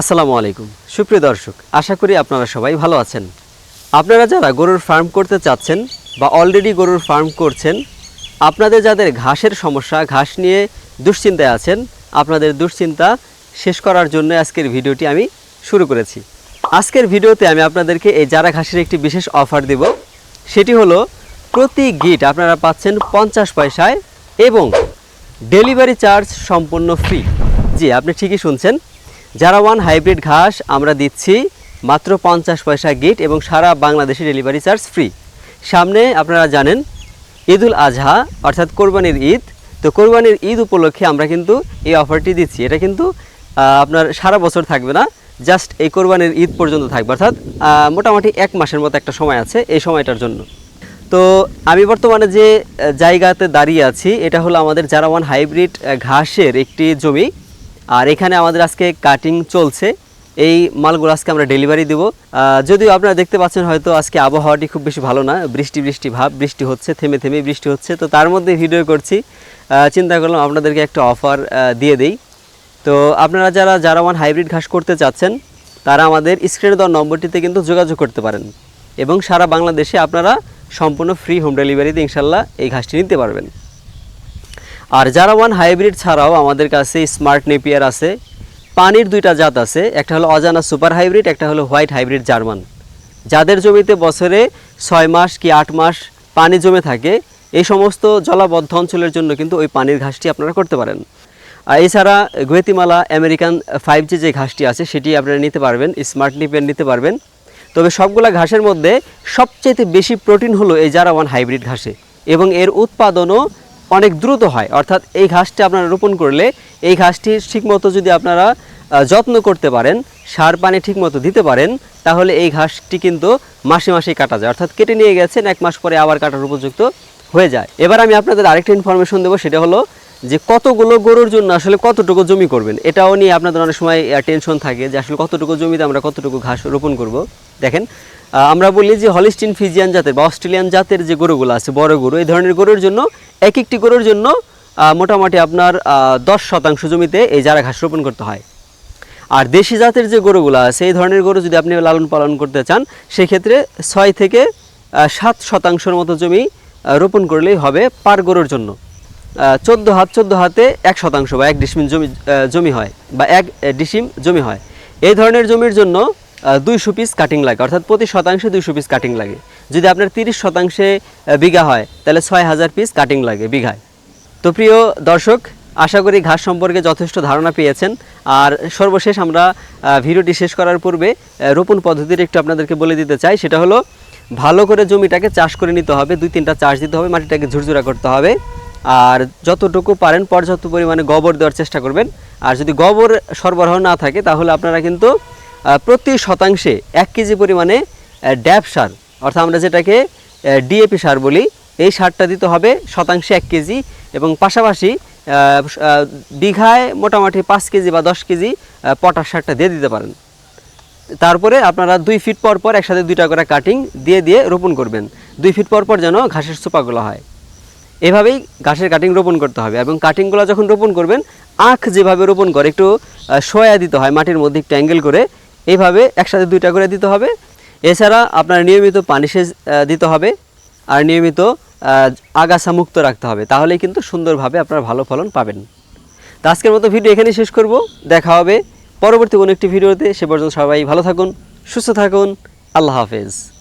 আসসালামু আলাইকুম। সুপ্রিয় দর্শক, আশা করি আপনারা সবাই ভালো আছেন। আপনারা যারা গরুর ফার্ম করতে চাচ্ছেন বা অলরেডি গরুর ফার্ম করছেন, আপনাদের যাদের ঘাসের সমস্যা, ঘাস নিয়ে দুশ্চিন্তায় আছেন, আপনাদের দুশ্চিন্তা শেষ করার জন্য আজকের ভিডিওটি আমি শুরু করেছি। আজকের ভিডিওতে আমি আপনাদেরকে এই যারা ঘাসের একটি বিশেষ অফার দেব। সেটি হলো, প্রতি গিট আপনারা পাচ্ছেন পঞ্চাশ পয়সায় এবং ডেলিভারি চার্জ সম্পূর্ণ ফ্রি জি, আপনি ঠিকই শুনছেন। যারা ওয়ান হাইব্রিড ঘাস, আমরা দিচ্ছি মাত্র পঞ্চাশ পয়সা গিট এবং সারা বাংলাদেশে ডেলিভারি চার্জ ফ্রি সামনে আপনারা জানেন, ঈদুল আজহা, অর্থাৎ কোরবানির ঈদ। তো কোরবানির ঈদ উপলক্ষে আমরা কিন্তু এই অফারটি দিচ্ছি। এটা কিন্তু আপনার সারা বছর থাকবে না জাস্ট এই কোরবানির ঈদ পর্যন্ত থাকবে। অর্থাৎ মোটামুটি এক মাসের মতো একটা সময় আছে এই সময়টার জন্য। তো আমি বর্তমানে যে জায়গাতে দাঁড়িয়ে আছি, এটা হলো আমাদের জারাওয়ান হাইব্রিড ঘাসের একটি জমি আর এখানে আমাদের আজকে কাটিং চলছে। এই মালগুলো আজকে আমরা ডেলিভারি দেব। যদিও আপনারা দেখতে পাচ্ছেন হয়তো আজকে আবহাওয়াটি খুব বেশি ভালো না। বৃষ্টি বৃষ্টি ভাব, বৃষ্টি হচ্ছে, থেমে থেমে বৃষ্টি হচ্ছে। তো তার মধ্যে ভিডিও করছি। চিন্তা করলাম আপনাদেরকে একটা অফার দিয়ে দেই। তো আপনারা যারা যারা ওয়ান হাইব্রিড ঘাস করতে চাচ্ছেন, তারা আমাদের স্ক্রিনে দেওয়া নম্বরটিতে কিন্তু যোগাযোগ করতে পারেন। এবং সারা বাংলাদেশে আপনারা সম্পূর্ণ ফ্রি হোম ডেলিভারিতে ইনশাল্লাহ এই ঘাসটি নিতে পারবেন। আর যারা ওয়ান হাইব্রিড ছাড়াও আমাদের কাছে স্মার্ট নেপিয়ার আছে, পানির দুইটা জাত আছে, একটা হলো অজানা সুপার হাইব্রিড একটা হলো হোয়াইট হাইব্রিড জার্মান যাদের জমিতে বছরে ছয় মাস কি আট মাস পানি জমে থাকে, এই সমস্ত জলাবদ্ধ অঞ্চলের জন্য কিন্তু ওই পানির ঘাসটি আপনারা করতে পারেন। আর এছাড়া গুয়েতিমালা, আমেরিকান ফাইভ জি যে ঘাসটি আছে, সেটি আপনারা নিতে পারবেন স্মার্ট নিপেন নিতে পারবেন। তবে সবগুলা ঘাসের মধ্যে সবচেয়ে বেশি প্রোটিন হলো এই জারা ওয়ান হাইব্রিড ঘাসে এবং এর উৎপাদনও অনেক দ্রুত হয়। অর্থাৎ এই ঘাসটি আপনারা রোপণ করলে এই ঘাসটি ঠিকমতো যদি আপনারা যত্ন করতে পারেন, সার পানি ঠিকমতো দিতে পারেন, তাহলে এই ঘাসটি কিন্তু মাসে মাসেই কাটা যায়। অর্থাৎ কেটে নিয়ে গেছেন, এক মাস পরে আবার কাটার উপযুক্ত হয়ে যায়। এবার আমি আপনাদের আরেকটা ইনফরমেশন দেবো, সেটা হলো যে কতগুলো গরুর জন্য আসলে কতটুকু জমি করবেন, এটাও নিয়ে আপনাদের অনেক সময় টেনশন থাকে যে আসলে কতটুকু জমিতে আমরা কতটুকু ঘাস রোপণ করব। দেখেন আমরা বলি যে হলিস্টিন ফিজিয়ান জাতের বা অস্ট্রেলিয়ান জাতের যে গরুগুলো আছে, বড় গরু, এই ধরনের গরুর জন্য এক একটি গরুর জন্য মোটামুটি আপনার দশ শতাংশ জমিতে এই যারা ঘাস রোপণ করতে হয়। আর দেশি জাতের যে গরুগুলো আছে, এই ধরনের গরু যদি আপনি লালন পালন করতে চান, সেক্ষেত্রে ছয় থেকে সাত শতাংশের মতো জমি রোপণ করলেই হবে পার গরুর জন্য। চোদ্দ হাত, চোদ্দ হাতে এক শতাংশ বা এক ডিসমিন জমি জমি হয় বা এক ডিসিম জমি হয়। এই ধরনের জমির জন্য দুইশো পিস কাটিং লাগে, অর্থাৎ প্রতি শতাংশে দুইশো পিস কাটিং লাগে। যদি আপনার তিরিশ শতাংশে বিঘা হয়, তাহলে ছয় হাজার পিস কাটিং লাগে বিঘায়। তো প্রিয় দর্শক, আশা করি ঘাস সম্পর্কে যথেষ্ট ধারণা পেয়েছেন। আর সর্বশেষ আমরা ভিডিওটি শেষ করার পূর্বে রোপণ পদ্ধতির একটু আপনাদেরকে বলে দিতে চাই। সেটা হলো, ভালো করে জমিটাকে চাষ করে নিতে হবে, দুই তিনটা চাষ দিতে হবে, মাটিটাকে ঝুরঝুরা করতে হবে। আর যতটুকু পারেন পর্যাপ্ত পরিমাণে গোবর দেওয়ার চেষ্টা করবেন। আর যদি গোবর সরবরাহ না থাকে, তাহলে আপনারা কিন্তু প্রতি শতাংশে এক কেজি পরিমাণে ড্যাপ সার, অর্থাৎ আমরা যেটাকে ডিএপি সার বলি, এই সারটা দিতে হবে শতাংশে এক কেজি এবং পাশাপাশি বিঘায় মোটামুটি পাঁচ কেজি বা দশ কেজি পটাশ সারটা দিয়ে দিতে পারেন। তারপরে আপনারা দুই ফিট পর পর একসাথে দুইটা করে কাটিং দিয়ে দিয়ে রোপণ করবেন। দুই ফিট পর পর যেন ঘাসের চোপাগুলো হয়। এভাবেই ঘাসের কাটিং রোপণ করতে হবে এবং কাটিংগুলো যখন রোপণ করবেন, আখ যেভাবে রোপণ করে, একটু সয়া দিতে হয়, মাটির মধ্যে একটু অ্যাঙ্গেল করে এইভাবে একসাথে দুইটা করে দিতে হবে। এছাড়া আপনার নিয়মিত পানি সেচ দিতে হবে আর নিয়মিত আগাছা মুক্ত রাখতে হবে, তাহলেই কিন্তু সুন্দরভাবে আপনার ভালো ফলন পাবেন। তো আজকের মতো ভিডিও এখানেই শেষ করব। দেখা হবে পরবর্তী কোনো একটি ভিডিওতে সে পর্যন্ত সবাই ভালো থাকুন, সুস্থ থাকুন। আল্লাহ হাফেজ।